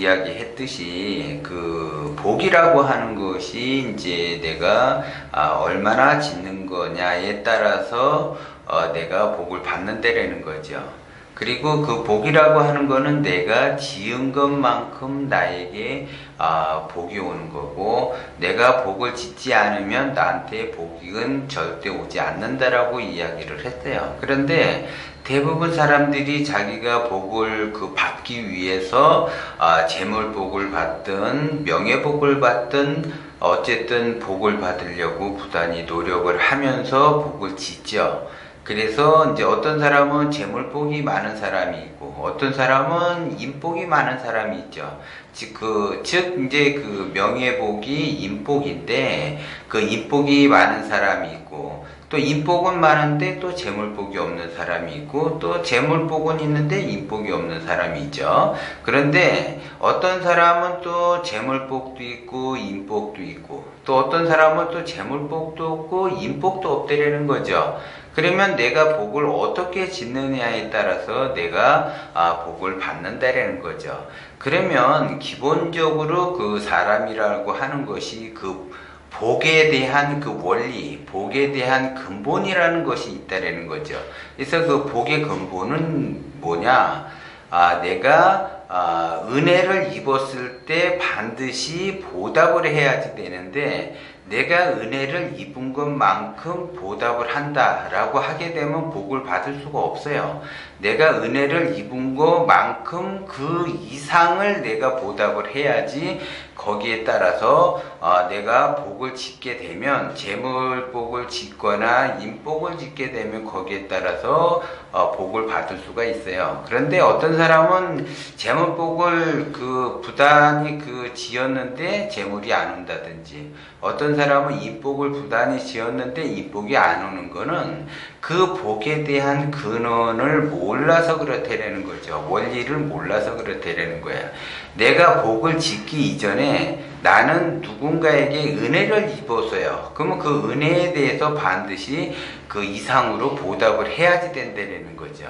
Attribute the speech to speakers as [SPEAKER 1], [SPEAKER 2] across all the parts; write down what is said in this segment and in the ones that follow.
[SPEAKER 1] 이야기했듯이 그 복이라고 하는 것이 이제 내가 아, 얼마나 짓는 거냐에 따라서 어, 내가 복을 받는다라는 거죠. 그리고 그 복이라고 하는 거는 내가 지은 것만큼 나에게 아, 복이 오는 거고 내가 복을 짓지 않으면 나한테 복은 절대 오지 않는다라고 이야기를 했어요. 그런데 대부분 사람들이 자기가 복을 그 받기 위해서 아, 재물 복을 받든 명예 복을 받든 어쨌든 복을 받으려고 부단히 노력을 하면서 복을 짓죠. 그래서 이제 어떤 사람은 재물복이 많은 사람이 있고 어떤 사람은 인복이 많은 사람이 있죠. 즉, 그, 즉 이제 그 명예복이 인복인데 그 인복이 많은 사람이 있고 또 인복은 많은데 또 재물복이 없는 사람이 있고 또 재물복은 있는데 인복이 없는 사람이 있죠. 그런데 어떤 사람은 또 재물복도 있고 인복도 있고 또 어떤 사람은 또 재물복도 없고 인복도 없다라는 거죠. 그러면 내가 복을 어떻게 짓느냐에 따라서 내가 아, 복을 받는다라는 거죠. 그러면 기본적으로 그 사람이라고 하는 것이 그 복에 대한 그 원리, 복에 대한 근본이라는 것이 있다라는 거죠. 그래서 그 복의 근본은 뭐냐? 아, 내가 아, 은혜를 입었을 때 반드시 보답을 해야지 되는데 내가 은혜를 입은 것만큼 보답을 한다라고 하게 되면 복을 받을 수가 없어요. 내가 은혜를 입은 것만큼 그 이상을 내가 보답을 해야지 거기에 따라서 어, 내가 복을 짓게 되면 재물복을 짓거나 인복을 짓게 되면 거기에 따라서 어, 복을 받을 수가 있어요. 그런데 어떤 사람은 재물복을 그 부단히 그 지었는데 재물이 안 온다든지 어떤 사람은 인복을 부단히 지었는데 인복이 안 오는 거는 그 복에 대한 근원을 몰라서 그렇다라는 거죠. 원리를 몰라서 그렇다라는 거야. 내가 복을 짓기 이전에 나는 누군가에게 은혜를 입어서요. 그러면 그 은혜에 대해서 반드시 그 이상으로 보답을 해야지 된다는 거죠.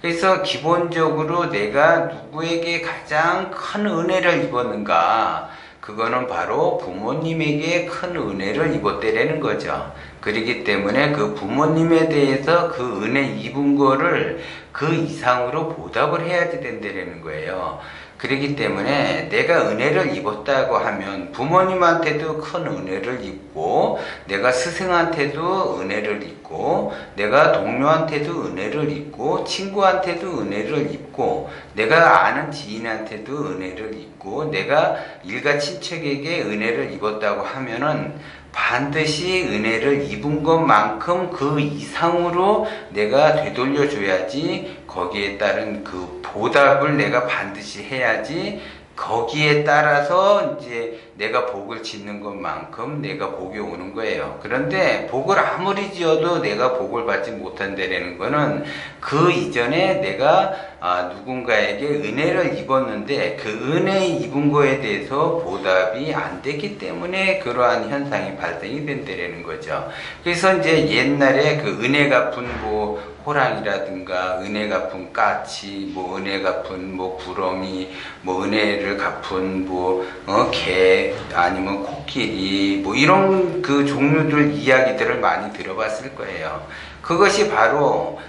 [SPEAKER 1] 그래서 기본적으로 내가 누구에게 가장 큰 은혜를 입었는가? 그거는 바로 부모님에게 큰 은혜를 입었다라는 거죠. 그렇기 때문에 그 부모님에 대해서 그 은혜 입은 거를 그 이상으로 보답을 해야지 된다는 거예요. 그렇기 때문에 내가 은혜를 입었다고 하면 부모님한테도 큰 은혜를 입고 내가 스승한테도 은혜를 입고 내가 동료한테도 은혜를 입고 친구한테도 은혜를 입고 내가 아는 지인한테도 은혜를 입고 내가 일가 친척에게 은혜를 입었다고 하면은 반드시 은혜를 입은 것만큼 그 이상으로 내가 되돌려 줘야지 거기에 따른 그 보답을 내가 반드시 해야지 거기에 따라서 이제 내가 복을 짓는 것만큼 내가 복이 오는 거예요. 그런데 복을 아무리 지어도 내가 복을 받지 못한다는 거는 그 이전에 내가 아, 누군가에게 은혜를 입었는데 그 은혜 입은 거에 대해서 보답이 안 됐기 때문에 그러한 현상이 발생이 된다는 거죠. 그래서 이제 옛날에 그 은혜 갚은 뭐 호랑이라든가 은혜 갚은 까치, 뭐 은혜 갚은 뭐 구렁이, 뭐 은혜를 갚은 뭐개 어, 아니면 코끼리 뭐 이런 그 종류들 이야기들을 많이 들어봤을 거예요. 그것이 바로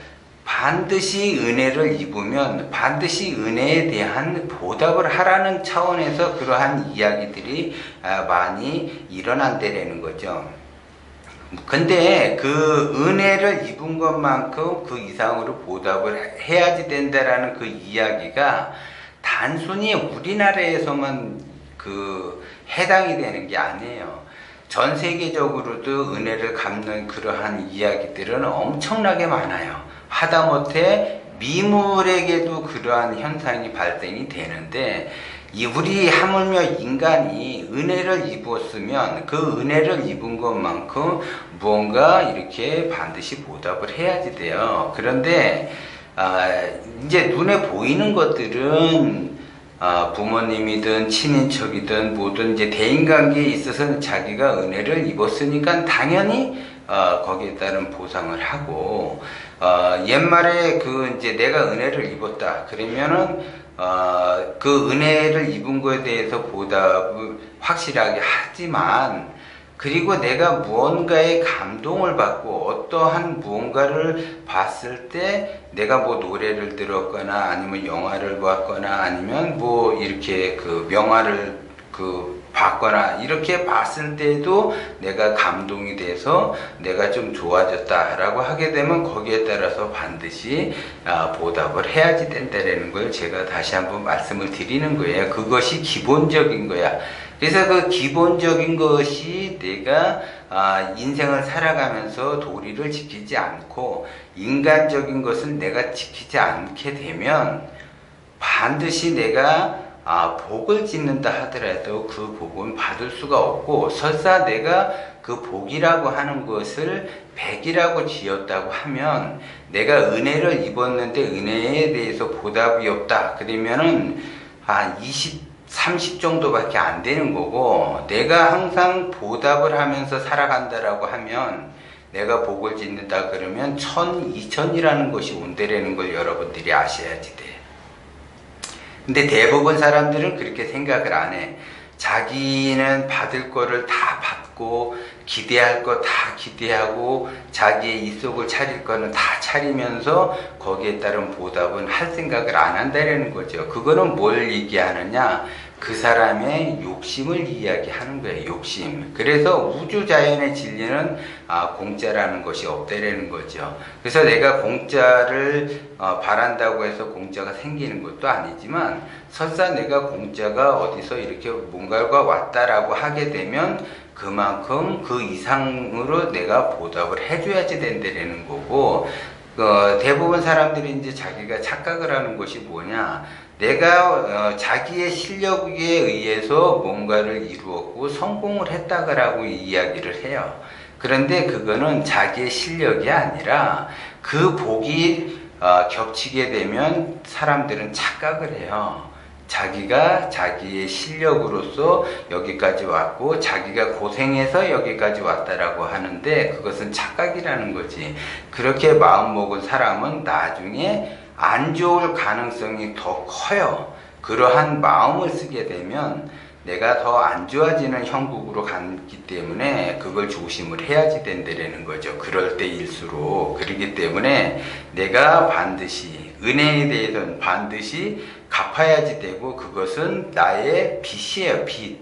[SPEAKER 1] 반드시 은혜를 입으면 반드시 은혜에 대한 보답을 하라는 차원에서 그러한 이야기들이 아, 많이 일어난다라는 거죠. 근데 그 은혜를 입은 것만큼 그 이상으로 보답을 해야지 된다라는 그 이야기가 단순히 우리나라에서만 그 해당이 되는 게 아니에요. 전 세계적으로도 은혜를 갚는 그러한 이야기들은 엄청나게 많아요. 하다못해 미물에게도 그러한 현상이 발생이 되는데 이 우리 하물며 인간이 은혜를 입었으면 그 은혜를 입은 것만큼 무언가 이렇게 반드시 보답을 해야지 돼요. 그런데 아, 이제 눈에 보이는 것들은 아, 부모님이든 친인척이든 모든 이제 대인관계에 있어서는 자기가 은혜를 입었으니까 당연히 어, 거기에 따른 보상을 하고 어, 옛말에 그 이제 내가 은혜를 입었다. 그러면은 어, 그 은혜를 입은 거에 대해서 보답을 확실하게 하지만 그리고 내가 무언가에 감동을 받고 어떠한 무언가를 봤을 때 내가 뭐 노래를 들었거나 아니면 영화를 봤거나 아니면 뭐 이렇게 그 명화를 그 봤거나 이렇게 봤을 때도 내가 감동이 돼서 내가 좀 좋아졌다라고 하게 되면 거기에 따라서 반드시 아, 보답을 해야지 된다라는 걸 제가 다시 한번 말씀을 드리는 거예요. 그것이 기본적인 거야. 그래서 그 기본적인 것이 내가 아, 인생을 살아가면서 도리를 지키지 않고 인간적인 것을 내가 지키지 않게 되면 반드시 내가 아, 복을 짓는다 하더라도 그 복은 받을 수가 없고 설사 내가 그 복이라고 하는 것을 백이라고 지었다고 하면 내가 은혜를 입었는데 은혜에 대해서 보답이 없다. 그러면은 한 20, 30 정도밖에 안 되는 거고 내가 항상 보답을 하면서 살아간다라고 하면 내가 복을 짓는다 그러면 천, 이천이라는 것이 온대라는 걸 여러분들이 아셔야지 돼. 근데 대부분 사람들은 그렇게 생각을 안 해. 자기는 받을 거를 다 받고 기대할 거 다 기대하고 자기의 입속을 차릴 거는 다 차리면서 거기에 따른 보답은 할 생각을 안 한다는 거죠. 그거는 뭘 얘기하느냐? 그 사람의 욕심을 이야기하는 거예요. 욕심. 그래서 우주 자연의 진리는 아, 공짜라는 것이 없다라는 거죠. 그래서 내가 공짜를 어, 바란다고 해서 공짜가 생기는 것도 아니지만 설사 내가 공짜가 어디서 이렇게 뭔가가 왔다라고 하게 되면 그만큼 그 이상으로 내가 보답을 해줘야지 된다라는 거고 어, 대부분 사람들이 이제 자기가 착각을 하는 것이 뭐냐 내가 어, 자기의 실력에 의해서 뭔가를 이루었고 성공을 했다라고 이야기를 해요. 그런데 그거는 자기의 실력이 아니라 그 복이 어, 겹치게 되면 사람들은 착각을 해요. 자기가 자기의 실력으로서 여기까지 왔고 자기가 고생해서 여기까지 왔다라고 하는데 그것은 착각이라는 거지. 그렇게 마음먹은 사람은 나중에 안 좋을 가능성이 더 커요. 그러한 마음을 쓰게 되면 내가 더 안 좋아지는 형국으로 갔기 때문에 그걸 조심을 해야지 된다는 거죠. 그럴 때일수록. 그렇기 때문에 내가 반드시 은혜에 대해서는 반드시 갚아야지 되고 그것은 나의 빚이에요, 빚.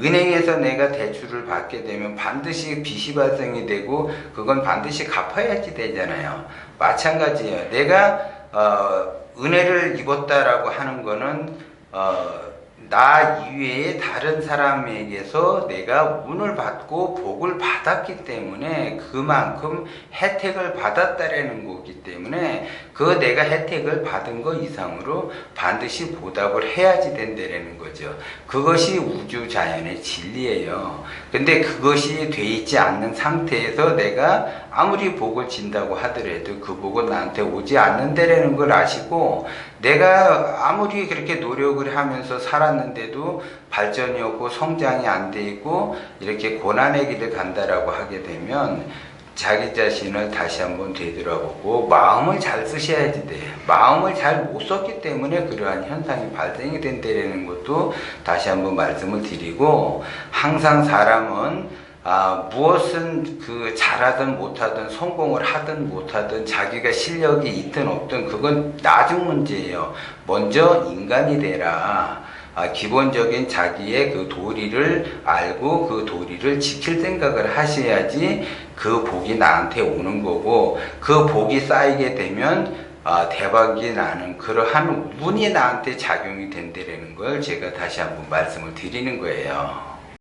[SPEAKER 1] 은행에서 내가 대출을 받게 되면 반드시 빚이 발생이 되고 그건 반드시 갚아야지 되잖아요. 마찬가지예요. 내가 어, 은혜를 입었다라고 하는 거는 어, 나 이외에 다른 사람에게서 내가 운을 받고 복을 받았기 때문에 그만큼 혜택을 받았다라는 거기 때문에 그 내가 혜택을 받은 거 이상으로 반드시 보답을 해야지 된다라는 거죠. 그것이 우주 자연의 진리예요. 근데 그것이 돼 있지 않는 상태에서 내가 아무리 복을 진다고 하더라도 그 복은 나한테 오지 않는다라는 걸 아시고 내가 아무리 그렇게 노력을 하면서 살았는데도 발전이 없고 성장이 안 돼 있고 이렇게 고난의 길을 간다라고 하게 되면 자기 자신을 다시 한번 되돌아보고 마음을 잘 쓰셔야지 돼. 마음을 잘 못 썼기 때문에 그러한 현상이 발생이 된다는 것도 다시 한번 말씀을 드리고 항상 사람은 아, 무엇은 그 잘하든 못하든 성공을 하든 못하든 자기가 실력이 있든 없든 그건 나중 문제예요. 먼저 인간이 되라. 아, 기본적인 자기의 그 도리를 알고 그 도리를 지킬 생각을 하셔야지 그 복이 나한테 오는 거고 그 복이 쌓이게 되면 아, 대박이 나는 그러한 운이 나한테 작용이 된다는 걸 제가 다시 한번 말씀을 드리는 거예요.